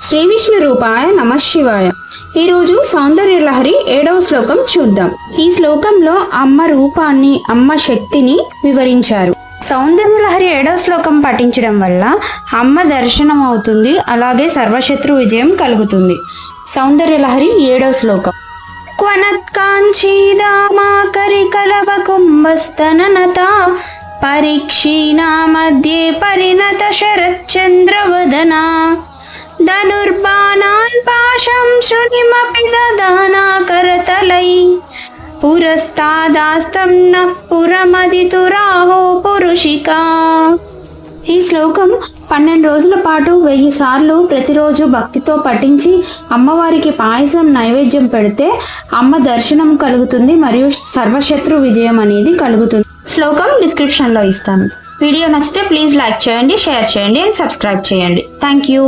శ్రీ విష్ణు రూపాయ నమ శివాయ. ఈరోజు సౌందర్య లహరి ఏడవ శ్లోకం చూద్దాం. ఈ శ్లోకంలో అమ్మ రూపాన్ని అమ్మ శక్తిని వివరించారు. సౌందర్య లహరి ఏడవ శ్లోకం పఠించడం వల్ల అమ్మ దర్శనం అవుతుంది అలాగే సర్వశత్రు విజయం కలుగుతుంది. సౌందర్య లహరి ఏడవ శ్లోకం. క్వనత్కాంచీదామాకరికలవకుంభస్తననత పరీక్షీణా మధ్యే పరిణత శరచ్చంద్రవదనా ధనుర్బాణాన్ పాశం శృతిమపి దదానా పురస్తాదాస్తం న పురమదితురాహో పురుషికా ఈ శ్లోకం పన్నెండు రోజుల పాటు వెయ్యి సార్లు ప్రతిరోజు భక్తితో పఠించి అమ్మవారికి పాయసం నైవేద్యం పెడితే అమ్మ దర్శనం కలుగుతుంది మరియు సర్వశత్రు విజయం అనేది కలుగుతుంది. శ్లోకం డిస్క్రిప్షన్లో ఇస్తాను. వీడియో నచ్చితే ప్లీజ్ లైక్ చేయండి షేర్ చేయండి అండ్ సబ్స్క్రైబ్ చేయండి. Thank you.